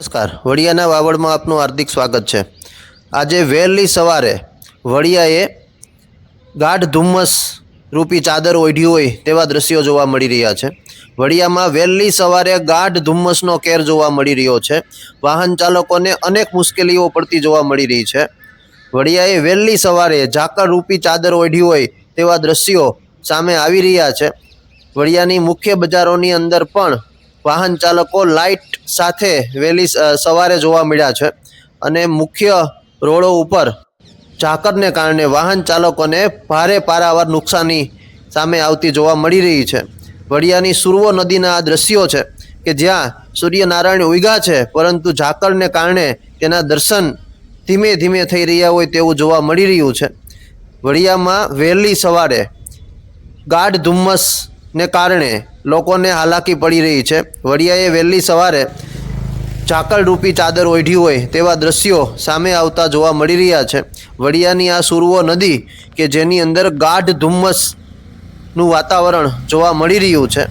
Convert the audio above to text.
નમસ્કાર. વડિયાના વાવડમાં આપનું હાર્દિક સ્વાગત છે. આજે વહેલી સવારે વડિયાએ ગાઢ ધુમ્મસ રૂપી ચાદર ઓઢી હોય તેવા દ્રશ્યો જોવા મળી રહ્યા છે. વડિયામાં વહેલી સવારે ગાઢ ધુમ્મસનો કેર જોવા મળી રહ્યો છે. વાહન ચાલકોને અનેક મુશ્કેલીઓ પડતી જોવા મળી રહી છે. વડિયાએ વહેલી સવારે ઝાકળ રૂપી ચાદર ઓઢી હોય તેવા દ્રશ્યો સામે આવી રહ્યા છે. વડિયાની મુખ્ય બજારોની અંદર પણ વાહન ચાલકો લાઇટ સાથે વહેલી સવારે જોવા મળ્યા છે અને મુખ્ય રોડો ઉપર ઝાકરને કારણે વાહન ચાલકોને ભારે પારાવાર નુકસાની સામે આવતી જોવા મળી રહી છે. વડિયાની સુરવો નદીના આ દ્રશ્યો છે કે જ્યાં સૂર્યનારાયણ ઉગ્યા છે, પરંતુ ઝાકરને કારણે તેના દર્શન ધીમે ધીમે થઈ રહ્યા હોય તેવું જોવા મળી રહ્યું છે. વડિયામાં વહેલી સવારે ગાઢ ધુમ્મસને કારણે લોકોને હાલાકી પડી રહી છે. વડિયાએ વહેલી સવારે ઝાકળરૂપી ચાદર ઓઢી હોય તેવા દ્રશ્યો સામે આવતા જોવા મળી રહ્યા છે. વડિયાની આ સુરવો નદી કે જેની અંદર ગાઢ ધુમ્મસનું વાતાવરણ જોવા મળી રહ્યું છે.